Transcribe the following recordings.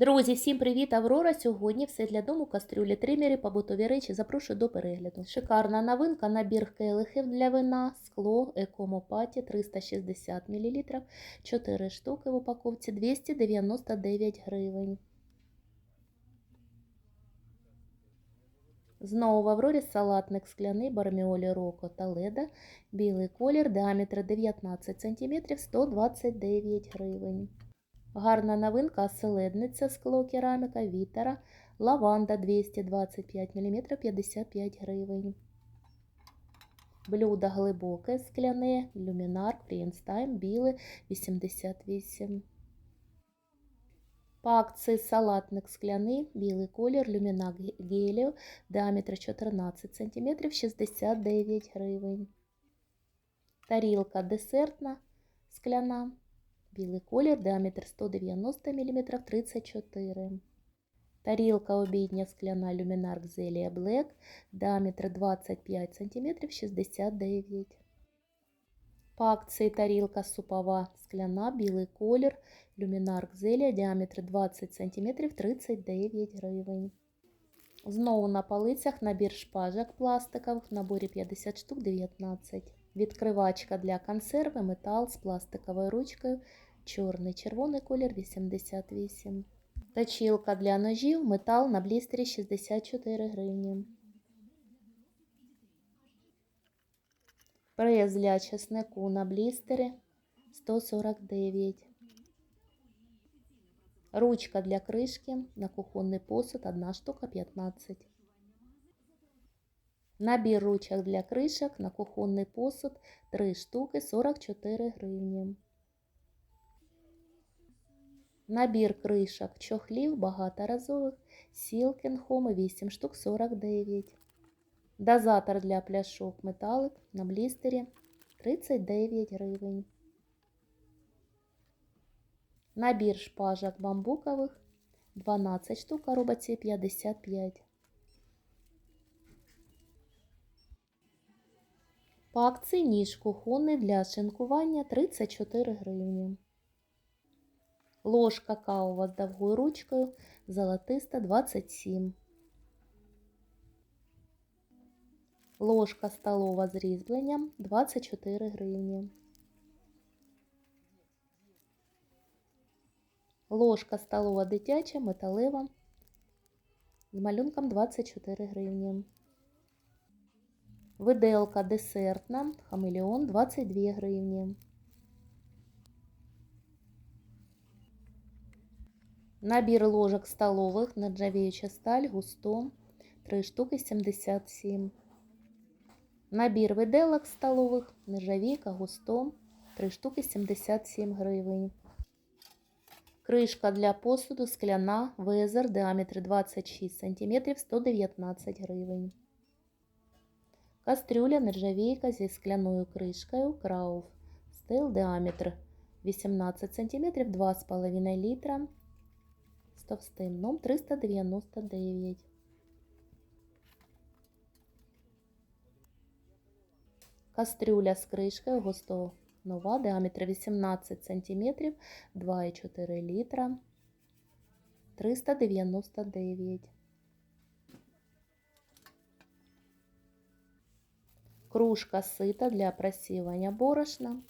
Друзі, всім привіт! Аврора. Сьогодні все для дому, кастрюлі, тримери, побутові речі. Запрошую до перегляду. Шикарна новинка, набір келихів для вина, скло, екомопаті 360 мл, 4 штуки в упаковці 299 гривень. Знову в Аврорі салатник скляний барміолі Роко та Леда, білий колір, діаметр 19 см, 129 гривень. Гарна новинка оселедниця скло кераміка Вітера, лаванда 225 мм 55 гривень. Блюдо глибоке скляне, люмінар, Прінстайм, біле 88. По акції салатник скляний, білий колір, люмінак геліо, діаметр 14 см 69 гривень. Тарілка десертна скляна. Білий колір, діаметр 190 мм 34. Тарілка обідня скляна люмінар Xelia Black, діаметр 25 см 69. По акції тарілка супова скляна, білий колір, люмінар Xelia, діаметр 20 см 39 гривень. Знову на полицях набір шпажок пластикових, в наборі 50 штук 19. Відкривачка для консерви, метал з пластиковою ручкою, чорний, червоний колір 88. Точилка для ножів, метал на блістері 64 гривні. Прес для чеснику на блістері 149. Ручка для кришки на кухонний посуд 1 штука 15. Набір ручок для кришок на кухонний посуд 3 штуки 44 гривні. Набір кришок чохлів багаторазових Home 8 штук 49. Дозатор для пляшок металик на блістері 39 гривень. Набір шпажок бамбукових 12 штук, коробці 55. По акції ніж кухонний для шинкування 34 гривні. Ложка кавова з довгою ручкою золотиста 27. Ложка столова з різьбленням 24 гривні. Ложка столова дитяча металева з малюнком 24 гривні. Виделка десертна, хамелеон 22 гривні. Набір ложок столових, нержавіюча сталь, густо, 3 штуки 77. Набір виделок столових, нержавійка, густо, 3 штуки 77 гривень. Кришка для посуду скляна, везер, діаметр 26 см, 119 гривень. Кастрюля нержавійка зі скляною кришкою Крауф. Стил діаметр 18 см, 2,5 літра. З товстим дном 399. Кастрюля з кришкою густого нова, діаметр 18 см, 2,4 літра. 399. Кружка сита для просівання борошна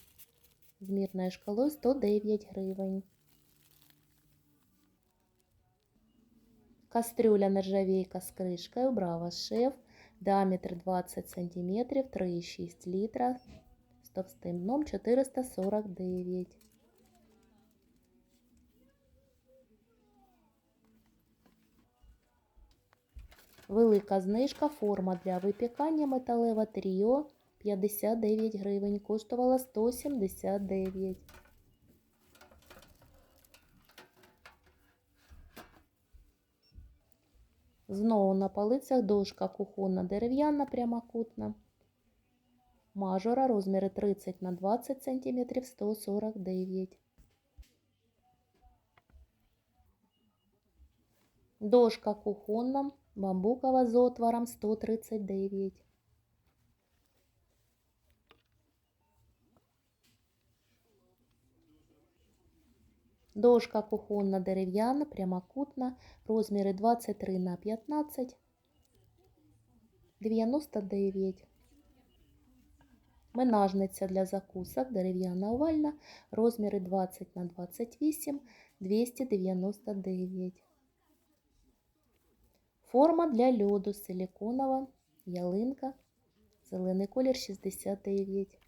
з мірною шкалою 109 гривень. Кастрюля нержавейка з кришкою Браво Шеф, діаметр 20 см, 3,6 літра, з товстим дном 449. Велика знижка, форма для випікання металева тріо 59 гривень, коштувала 179. Знову на полицях дошка кухонна дерев'яна прямокутна. Мажора розміри 30 на 20 см 149. Дошка кухонна, бамбукова з отвором 139. Дошка кухонна дерев'яна, прямокутна, розміри 23 на 15, 99. Менажниця для закусок дерев'яна овальна, розміри 20 на 28, 299. Форма для льоду силіконова, ялинка, зелений колір 69.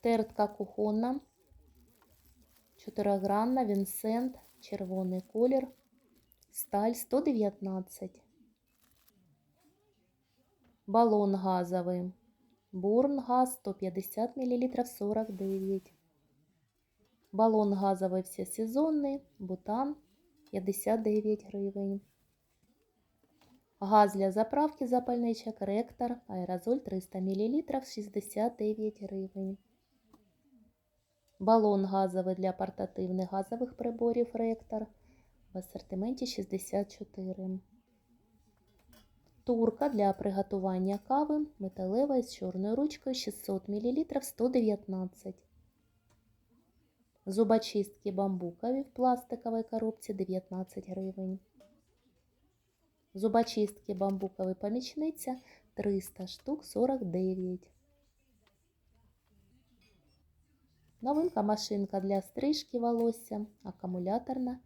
Тертка кухонна, 4-гранна, Вінсент, червоний колір, сталь 119. Балон газовий, Бурн газ 150 мл 49. Балон газовий всесезонний, бутан 59 гривень. Газ для заправки запальничок, ректор, аерозоль 300 мл 69 гривень. Балон газовий для портативних газових приборів ректор в асортименті 64. Турка для приготування кави металева з чорною ручкою 600 мл 119. Зубочистки бамбукові в пластиковій коробці 19 гривень. Зубочистки бамбукові помічниця 300 штук 49. Новинка машинка для стрижки волосся, акумуляторна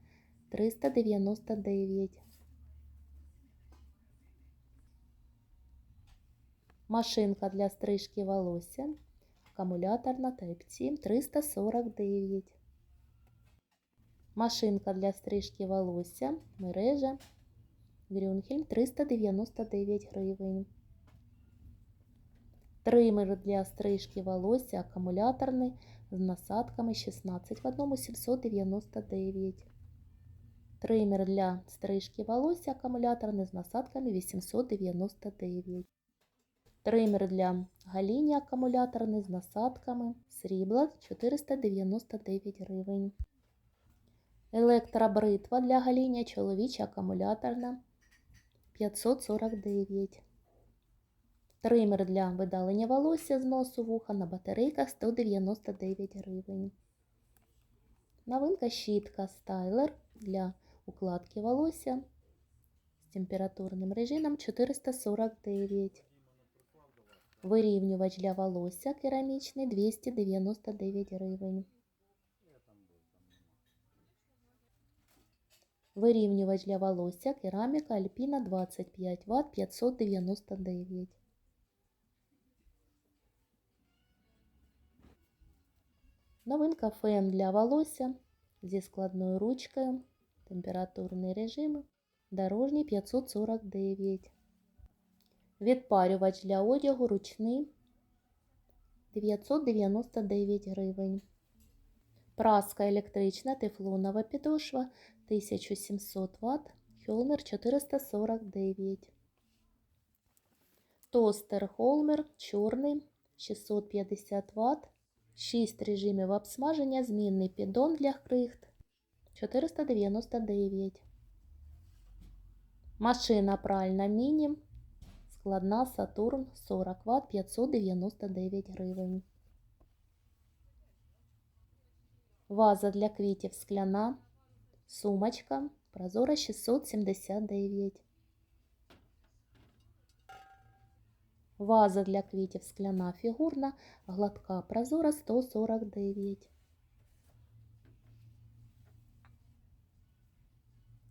399. Машинка для стрижки волосся, акумуляторна Type-C 349. Машинка для стрижки волосся, мережа Грюнхельм 399 гривень. Тример для стрижки волосся акумуляторний з насадками 16 в одному 799. Тример для стрижки волосся акумуляторний з насадками 899. Тример для гаління акумуляторний з насадками срібла 499 гривень. Електробритва для гаління чоловіча акумуляторна 549. Тример для видалення волосся з носу вуха на батарейках 199 гривень. Новинка щітка стайлер для укладки волосся з температурним режимом 449. Вирівнювач для волосся керамічний 299 гривень. Вирівнювач для волосся кераміка Альпіна 25 Вт 599. Новинка фен для волосся зі складною ручкою. Температурний режим. Дорожній 549. Відпарювач для одягу ручний 999 гривень. Праска електрична тефлонова підошва 1700 Вт. Хьолмер 449. Тостер Холмер чорний 650 Вт. 6 режимів обсмаження, змінний піддон для крихт 499. Машина пральна міні. Складна Сатурн 40 Вт 599 гривень. Ваза для квітів скляна. Сумочка прозора 679. Ваза для квітів скляна фігурна, гладка прозора 149.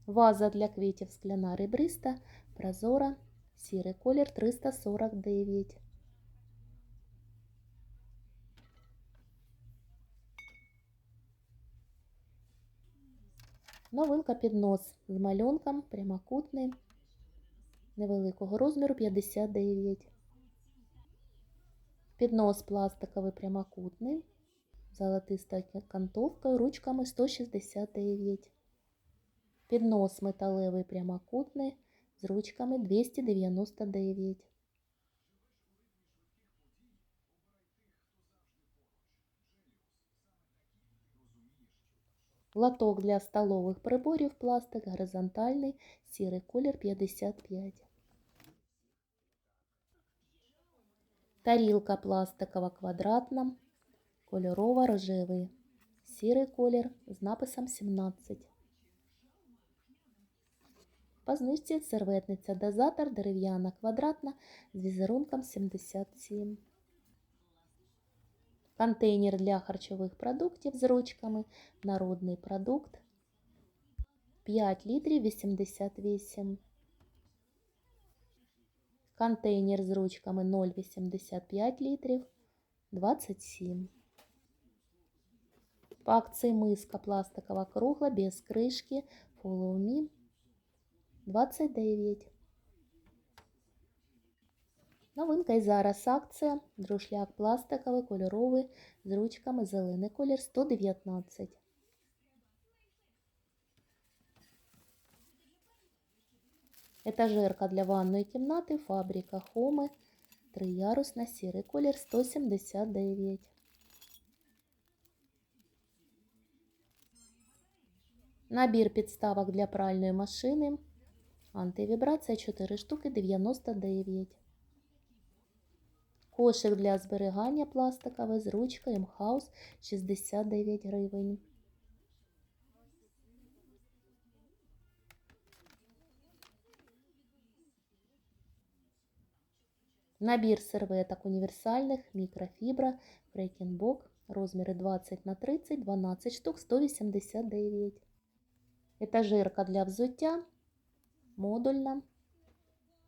Ваза для квітів скляна ребриста, прозора, сірий колір 349. Новинка піднос з малюнком прямокутний невеликого розміру 59. Піднос пластиковий прямокутний, золотиста кантовкою, ручками 169. Піднос металевий прямокутний з ручками 299. Лоток для столових приборів пластик горизонтальний, сірий колір 55. Тарілка пластикова квадратна, кольорова рожевий. Сірий колір з написом 17. По знижці серветниця дозатор дерев'яна квадратна з візерунком 77. Контейнер для харчових продуктів з ручками. Народний продукт. 5 літрів 88. Контейнер з ручками 0,85 літрів 27. По акції миска пластикова кругла без кришки Follow Me 29. Новинка і зараз акція. Друшляк пластиковий, кольоровий, з ручками зелений колір 119. Етажерка для ванної кімнати, фабрика Хоми, триярусна, сірий колір 179. Набір підставок для пральної машини. Антивібрація 4 штуки 99. Кошик для зберігання пластиковий з ручкою Мхаус 69 гривень. Набір серветок універсальних мікрофібра Фрейкінбок розміри 20 на 30, 12 штук 189. Етажерка для взуття модульна.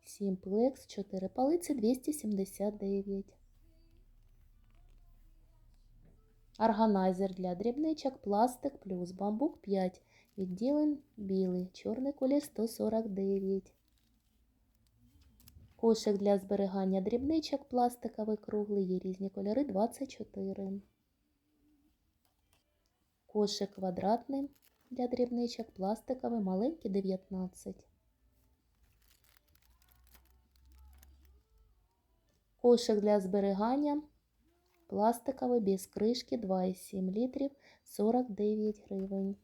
Сімплекс 4 палиці 279. Органайзер для дрібничок, пластик плюс бамбук 5 відділень білий, чорний колір 149. Кошик для зберігання дрібничок, пластиковий круглий, є різні кольори 24. Кошик квадратний для дрібничок, пластиковий, маленький 19. Кошик для зберігання, пластиковий, без кришки 2,7 літрів 49 гривень.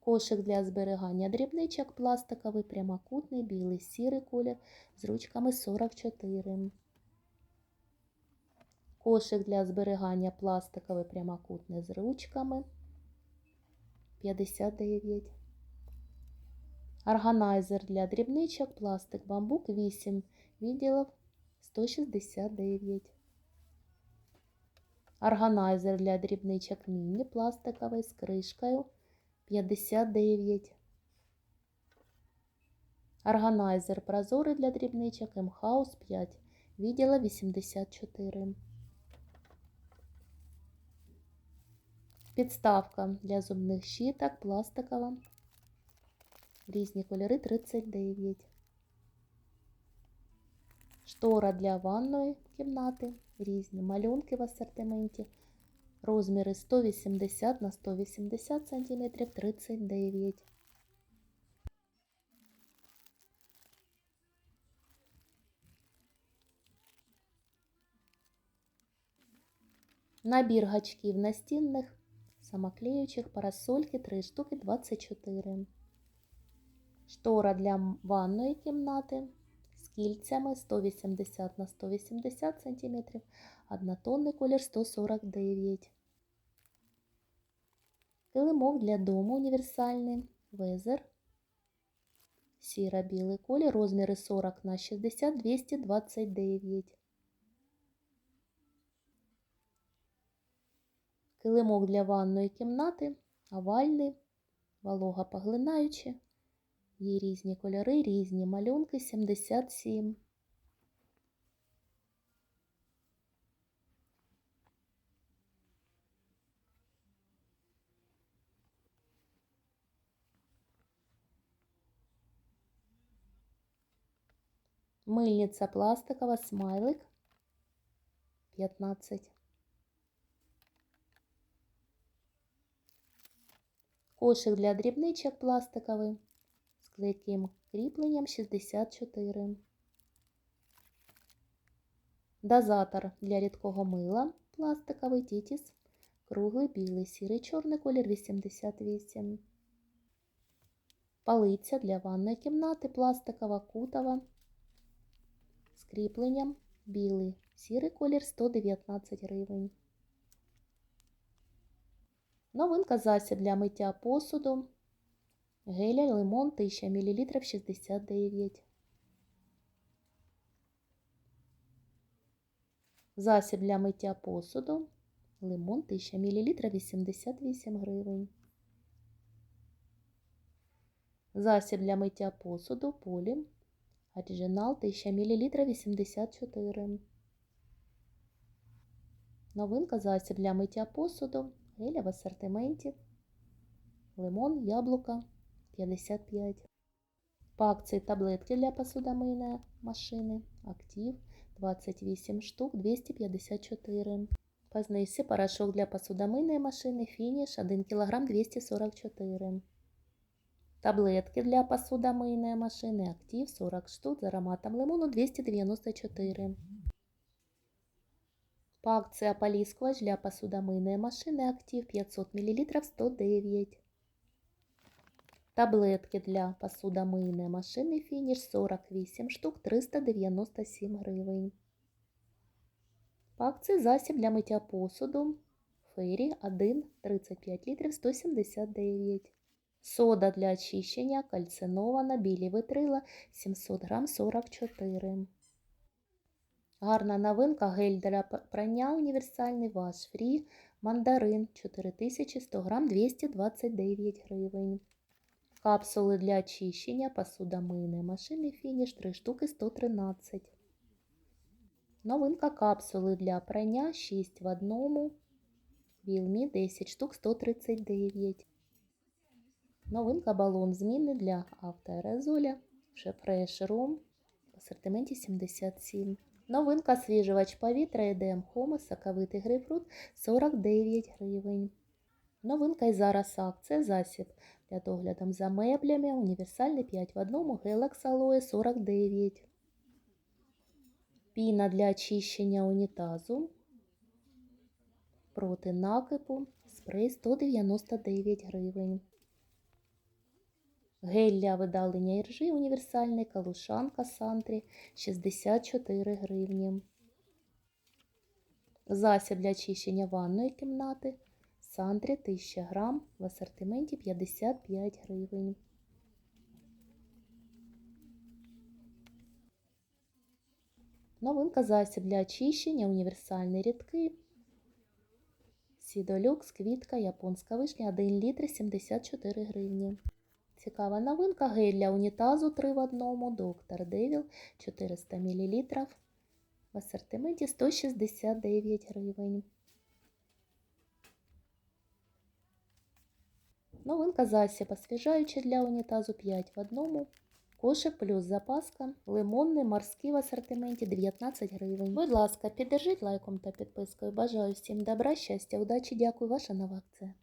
Кошик для зберігання дрібничок пластиковий, прямокутний, білий, сірий колір з ручками 44. Кошик для зберігання пластиковий, прямокутний з ручками 59. Органайзер для дрібничок, пластик, бамбук 8 відділів 169. Органайзер для дрібничок міні пластиковий з кришкою 59. Органайзер прозорий для дрібничок М-хаус 5, відділа 84. Підставка для зубних щіток пластикова. Різні кольори 39. Штора для ванної кімнати. Різні малюнки в асортименті. Розміри 180 на 180 см 39. Набір гачків настінних, самоклеючих, парасольки 3 штуки 24. Штора для ванної кімнати з кільцями 180 на 180 см, однотонний колір 149. Килимок для дому універсальний, везер. Сіро-білий колір, розміри 40 на 60, 229. Килимок для ванної кімнати, овальний, вологопоглинаючий. Є різні кольори, різні малюнки 77. Мильниця пластикова, смайлик 15. Кошик для дрібничок пластиковий клейким кріпленням 64. Дозатор для рідкого мила пластиковий тітіс, круглий білий, сірий, чорний колір 88. Палиця для ванної кімнати, пластикова, кутова. З кріпленням білий. Сірий колір 119 гривень. Новинка засіб для миття посуду. Геля лимон 1000 мл 69. Засіб для миття посуду. Лимон 1000 мл 88 гривень. Засіб для миття посуду полі. Оригінал 1000 мл 84. Новинка засіб для миття посуду. Геля в асортименті. Лимон, яблука 55. По акції таблетки для посудомийної машини. Актив 28 штук 254. По знижці порошок для посудомийної машини Фініш 1 кг 244. Таблетки для посудомийної машини Актив 40 штук з ароматом лимону 294. По акції ополіскувач для посудомийної машини Актив 500 мл 109. Таблетки для посудомийної машини Фініш 48 штук 397 гривень. По акції засіб для миття посуду Фері 1 35 літрів 179. Сода для очищення кальцинована білі витрила 700 грам 44. Гарна новинка гель для прання універсальний ваш фрі мандарин 4100 грам 229 гривень. Капсули для очищення посудомийної машини Фініш 3 штуки 113. Новинка капсули для прання 6 в одному. Вілмі 10 штук 139. Новинка балон змінний для автоаерозоля Шефреш Ром в асортименті 77. Новинка освіжувач повітря Едем Хомо соковитий грейпфрут 49 гривень. Новинка і зараз акція засіб для догляду за меблями. Універсальний 5 в одному Galax Aloe 49. Піна для очищення унітазу. Проти накипу. Спрей 199 гривень. Гель для видалення іржі універсальний калушанка Сантрі 64 гривні. Засіб для очищення ванної кімнати Сантрі 1000 грам в асортименті 55 гривень. Новинка засіб для очищення універсальний рідкий. Сідолюкс, квітка, японська вишня 1 літр 74 гривні. Цікава новинка гель для унітазу 3 в одному, доктор Девіл 400 мл. В асортименті 169 гривень. Новинка засіб освіжаючий для унітазу 5 в одному. Кошик плюс запаска. Лимонний морський в асортименті 19 гривень. Будь ласка, піддержіть лайком та підпискою. Бажаю всім добра, щастя, удачі, дякую, ваша нова акція.